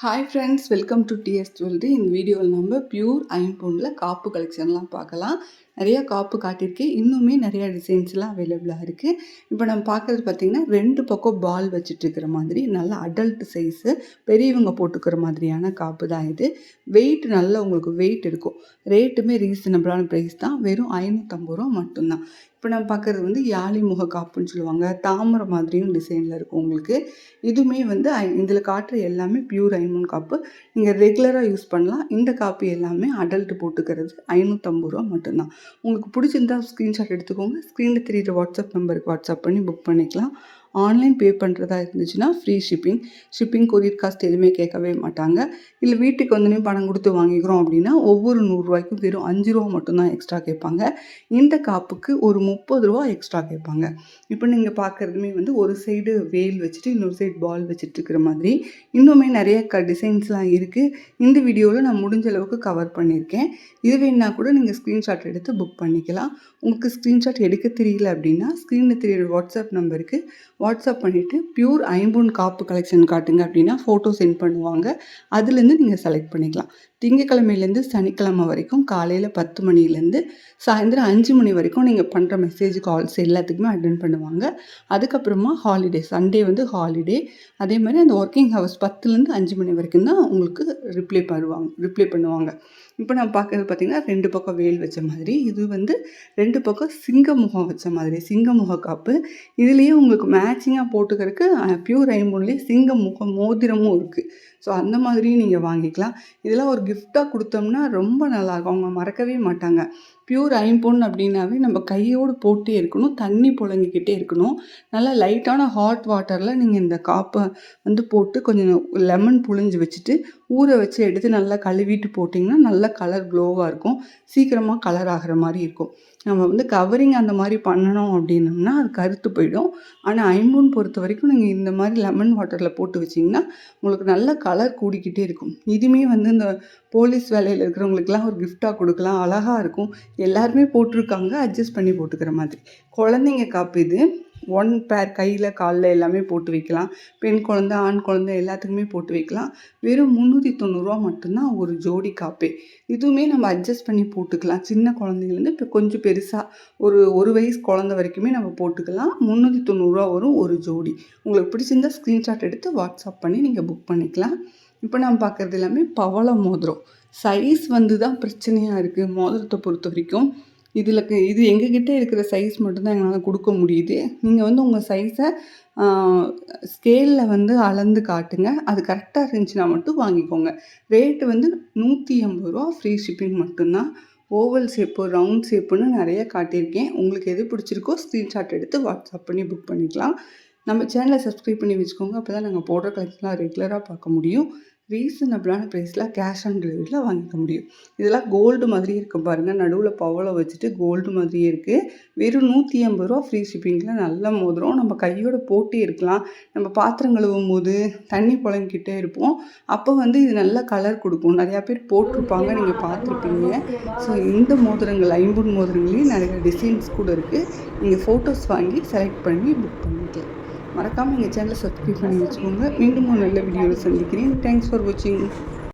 Hi friends welcome to TS jewellery இந்த வீடியோவில் நம்ம பியூர் ஐம்பொன்னில் காப்பு கலெக்ஷன்லாம் பார்க்கலாம். நிறையா காப்பு காட்டியிருக்கேன் இன்னுமே நிறையா டிசைன்ஸ்லாம் அவைலபிளாக இருக்குது இப்போ நம்ம பார்க்குறது பார்த்திங்கன்னா ரெண்டு பக்கம் பால் வச்சுட்ருக்கிற மாதிரி நல்ல அடல்ட் சைஸு பெரியவங்க போட்டுக்கிற மாதிரியான காப்பு தான் இது. வெயிட் நல்லா உங்களுக்கு வெயிட் இருக்கும். ரேட்டுமே ரீசனபிளான ப்ரைஸ் தான். வெறும் ஐநூற்றம்பது ரூபா மட்டும்தான். இப்போ நம்ம பார்க்குறது வந்து யாழி முக காப்புன்னு சொல்லுவாங்க. தாமரை மாதிரியும் டிசைனில் இருக்கும் உங்களுக்கு. இதுவுமே வந்து இதில் காட்டுற எல்லாமே பியூர் ஐமூன் காப்பு. நீங்கள் ரெகுலராக யூஸ் பண்ணலாம். இந்த காப்பு எல்லாமே அடல்ட் போட்டுக்கிறது ஐநூற்றம்பது ரூபா மட்டும்தான். உங்களுக்கு பிடிச்சிருந்தா ஸ்க்ரீன்ஷாட் எடுத்துக்கோங்க. ஸ்க்ரீனில் தெரியுற வாட்ஸ்அப் நம்பருக்கு வாட்ஸ்அப் பண்ணி புக் பண்ணிக்கலாம். ஆன்லைன் பே பண்ணுறதா இருந்துச்சுன்னா free shipping shipping courier cost எதுவுமே கேட்கவே மாட்டாங்க. இல்லை வீட்டுக்கு வந்து பணம் கொடுத்து வாங்கிக்கிறோம் அப்படின்னா ஒவ்வொரு நூறுரூவாய்க்கும் வெறும் அஞ்சு ரூபா மட்டும்தான் எக்ஸ்ட்ரா கேட்பாங்க. இந்த காப்புக்கு ஒரு முப்பது ரூபா எக்ஸ்ட்ரா கேட்பாங்க. இப்போ நீங்கள் பார்க்குறதுமே வந்து ஒரு சைடு வேல் வச்சுட்டு இன்னொரு சைடு பால் வச்சுட்டு இருக்கிற மாதிரி. இன்னுமே நிறைய க டிசைன்ஸ்லாம் இருக்குது இந்த வீடியோவில் நான் முடிஞ்ச அளவுக்கு கவர் பண்ணியிருக்கேன். இது வேணால் கூட நீங்கள் ஸ்க்ரீன்ஷாட் எடுத்து புக் பண்ணிக்கலாம். உங்களுக்கு ஸ்க்ரீன்ஷாட் எடுக்க தெரியல அப்படின்னா ஸ்க்ரீனில் தெரியுற வாட்ஸ்அப் நம்பருக்கு வாட்ஸ்அப் பண்ணிவிட்டு ப்யூர் ஐம்பூன் காப்பு கலெக்ஷன் காட்டுங்க அப்படின்னா ஃபோட்டோ சென்ட் பண்ணுவாங்க. அதுலேருந்து நீங்கள் செலக்ட் பண்ணிக்கலாம். திங்கக்கிழமையிலேருந்து சனிக்கிழமை வரைக்கும் காலையில் பத்து மணிலேருந்து சாயந்தரம் அஞ்சு மணி வரைக்கும் நீங்கள் பண்ணுற மெசேஜ் கால்ஸ் எல்லாத்துக்குமே அட்டன் பண்ணுவாங்க. அதுக்கப்புறமா ஹாலிடே சண்டே வந்து ஹாலிடே அதே மாதிரி அந்த ஒர்க்கிங் ஹவர்ஸ் பத்துலேருந்து அஞ்சு மணி வரைக்கும் தான் உங்களுக்கு ரிப்ளை பண்ணுவாங்க ரிப்ளை பண்ணுவாங்க. இப்போ நான் பார்க்குறது பார்த்திங்கன்னா ரெண்டு பக்கம் வேல் வச்ச மாதிரி இது வந்து ரெண்டு பக்கம் சிங்க முகம் வச்ச மாதிரி சிங்க முக காப்பு. இதுலேயே உங்களுக்கு மேட்சிங்காக போட்டுக்கிறதுக்கு ப்யூர் ஐம்பொன்லேயே சிங்க முகம் மோதிரமும் இருக்குது ஸோ அந்த மாதிரியும் நீங்கள் வாங்கிக்கலாம். இதெல்லாம் ஒரு கிஃப்டாக கொடுத்தோம்னா ரொம்ப நல்லாயிருக்கும் அவங்க மறக்கவே மாட்டாங்க. பியூர் ஐம்பொன் அப்படின்னாவே நம்ம கையோடு போட்டே இருக்கணும் தண்ணி புழங்கிக்கிட்டே இருக்கணும். நல்லா லைட்டான ஹாட் வாட்டரில் நீங்கள் இந்த காப்பை வந்து போட்டு கொஞ்சம் லெமன் புழிஞ்சு வச்சுட்டு ஊற வச்சு எடுத்து நல்லா கழுவிட்டு போட்டிங்கன்னா நல்லா கலர் க்ளோவாக இருக்கும். சீக்கிரமாக கலர் ஆகிற மாதிரி இருக்கும். நம்ம வந்து கவரிங் அந்த மாதிரி பண்ணணும் அப்படின்னம்னா அது கருத்து போயிடும். ஆனால் ஐம்பூன் பொறுத்த வரைக்கும் நீங்கள் இந்த மாதிரி லெமன் வாட்டரில் போட்டு வச்சிங்கன்னா உங்களுக்கு நல்ல கலர் கூடிக்கிட்டே இருக்கும். இதுவுமே வந்து இந்த போலீஸ் வேலையில் இருக்கிறவங்களுக்குலாம் ஒரு கிஃப்டாக கொடுக்கலாம். அழகாக இருக்கும். எல்லாருமே போட்டிருக்காங்க அட்ஜஸ்ட் பண்ணி போட்டுக்கிற மாதிரி. குழந்தைங்க காப்பு இது. ஒன் பேர் கையில் காலில் எல்லாமே போட்டு வைக்கலாம். பெண் குழந்த ஆண் குழந்த எல்லாத்துக்குமே போட்டு வைக்கலாம். வெறும் முந்நூற்றி தொண்ணூறுரூவா மட்டும்தான் ஒரு ஜோடி காப்பே இதுவுமே நம்ம அட்ஜஸ்ட் பண்ணி போட்டுக்கலாம். சின்ன குழந்தைங்கலேருந்து இப்போ கொஞ்சம் பெருசாக ஒரு ஒரு வயசு குழந்த வரைக்குமே நம்ம போட்டுக்கலாம். முந்நூற்றி தொண்ணூறுரூவா வரும் ஒரு ஜோடி. உங்களுக்கு பிடிச்சிருந்தா ஸ்க்ரீன்ஷாட் எடுத்து வாட்ஸ்அப் பண்ணி நீங்கள் புக் பண்ணிக்கலாம். இப்போ நம்ம பார்க்குறது எல்லாமே பவள மோதிரம். சைஸ் வந்து தான் பிரச்சனையாக இருக்குது மோதிரத்தை பொறுத்த வரைக்கும். இதில் இது எங்ககிட்ட இருக்கிற சைஸ் மட்டும்தான் எங்களால் கொடுக்க முடியுது. நீங்கள் வந்து உங்கள் சைஸை ஸ்கேலில் வந்து அளந்து காட்டுங்க. அது கரெக்டாக இருந்துச்சுன்னா மட்டும் வாங்கிக்கோங்க. ரேட்டு வந்து நூற்றி ஐம்பது ரூபா ஃப்ரீ ஷிப்பிங் மட்டும்தான். ஓவல் ஷேப்பு ரவுண்ட் ஷேப்புன்னு நிறைய காட்டியிருக்கேன். உங்களுக்கு எது பிடிச்சிருக்கோ ஸ்க்ரீன்ஷாட் எடுத்து வாட்ஸ்அப் பண்ணி புக் பண்ணிக்கலாம். நம்ம சேனலை சப்ஸ்கிரைப் பண்ணி வச்சுக்கோங்க. அப்போ தான் நாங்கள் போடுற கலெக்ஷன்லாம் ரெகுலராக பார்க்க முடியும். ரீசனபிளான ப்ரைஸில் கேஷ் ஆன் டெலிவரியில் வாங்கிக்க முடியும். இதெல்லாம் கோல்டு மாதிரி இருக்கும் பாருங்கள் நடுவில் பவளை வச்சுட்டு கோல்டு மாதிரியே இருக்குது வெறும் நூற்றி ஐம்பது ரூபா ஃப்ரீ ஷிப்பிங்கில் நல்ல மோதிரம். நம்ம கையோட போட்டே இருக்கலாம். நம்ம பாத்திரம் கழுவும் போது தண்ணி புலங்கிட்டே இருப்போம். அப்போ வந்து இது நல்ல கலர் கொடுக்கும். நிறையா பேர் போட்டிருப்பாங்க. நீங்கள் பார்த்துருப்பீங்க. ஸோ இந்த மோதிரங்கள் ஐம்பது மோதிரங்களையும் நிறைய டிசைன்ஸ் கூட இருக்குது நீங்கள் ஃபோட்டோஸ் வாங்கி செலக்ட் பண்ணி புக் பண்ணிக்கலாம். மறக்காமல் எங்கள் சேனலை சப்ஸ்கிரைப் பண்ணி வச்சுக்கோங்க. மீண்டும் ஒரு நல்ல வீடியோவில் சந்திக்கிறேன். தேங்க்ஸ் ஃபார் வாட்சிங்